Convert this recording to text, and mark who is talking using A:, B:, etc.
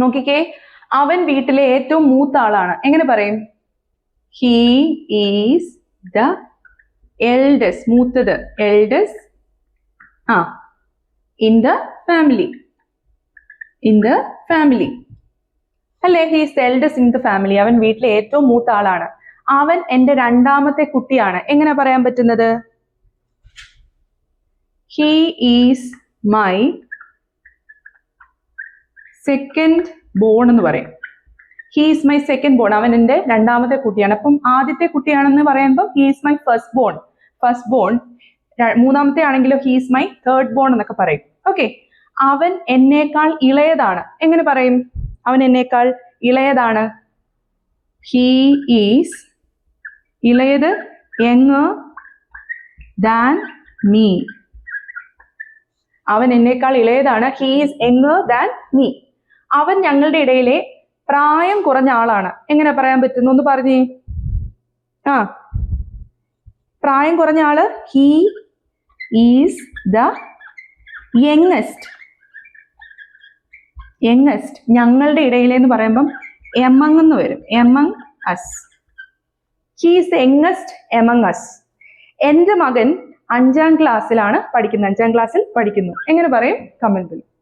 A: നോക്കിക്കേ. അവൻ വീട്ടിലെ ഏറ്റവും മൂത്ത ആളാണ്. എങ്ങനെ പറയും? ഹീ ഈസ് ദ എൽഡസ് മൂത്തത്. എൽഡസ് ആ in the family in the family അല്ലേ? He's eldest in the family അവൻ വീട്ടിലെ ഏറ്റവും മൂത്ത ആളാണ്. അവൻ എന്റെ രണ്ടാമത്തെ കുട്ടിയാണ്. എങ്ങനെ പറയാൻ പറ്റുന്നത്? He is my second born എന്ന് പറയും. He is my second born അവൻ എന്റെ രണ്ടാമത്തെ കുട്ടിയാണ്. അപ്പം ആദ്യത്തെ കുട്ടിയാണെന്ന് പറയുമ്പോൾ he is my first born first born മൂന്നാമത്തെ ആണെങ്കിലോ he is my third born എന്നൊക്കെ പറയും. ഓക്കെ അവൻ എന്നേക്കാൾ ഇളയതാണ്. എങ്ങനെ പറയും? അവൻ എന്നേക്കാൾ ഇളയതാണ്? ഹീ ഈസ് ഇളയത് യങ് ദാൻ മീ അവൻ എന്നേക്കാൾ ഇളയതാണ്. He is young than me അവൻ ഞങ്ങളുടെ ഇടയിലെ പ്രായം കുറഞ്ഞ ആളാണ്. എങ്ങനെ പറയാൻ പറ്റുന്നു? ഒന്ന് പറഞ്ഞേ. ആ. പ്രായം കുറഞ്ഞ ആൾ he is the youngest youngest ഞങ്ങളുടെ ഇടയിലെ എന്ന് പറയുമ്പം എമങ് എന്ന് വരും. Among us he's youngest among us എന്റെ മകൻ അഞ്ചാം ക്ലാസ്സിലാണ് പഠിക്കുന്നത്. അഞ്ചാം ക്ലാസ്സിൽ പഠിക്കുന്നു. എങ്ങനെ പറയും? കമന്റ്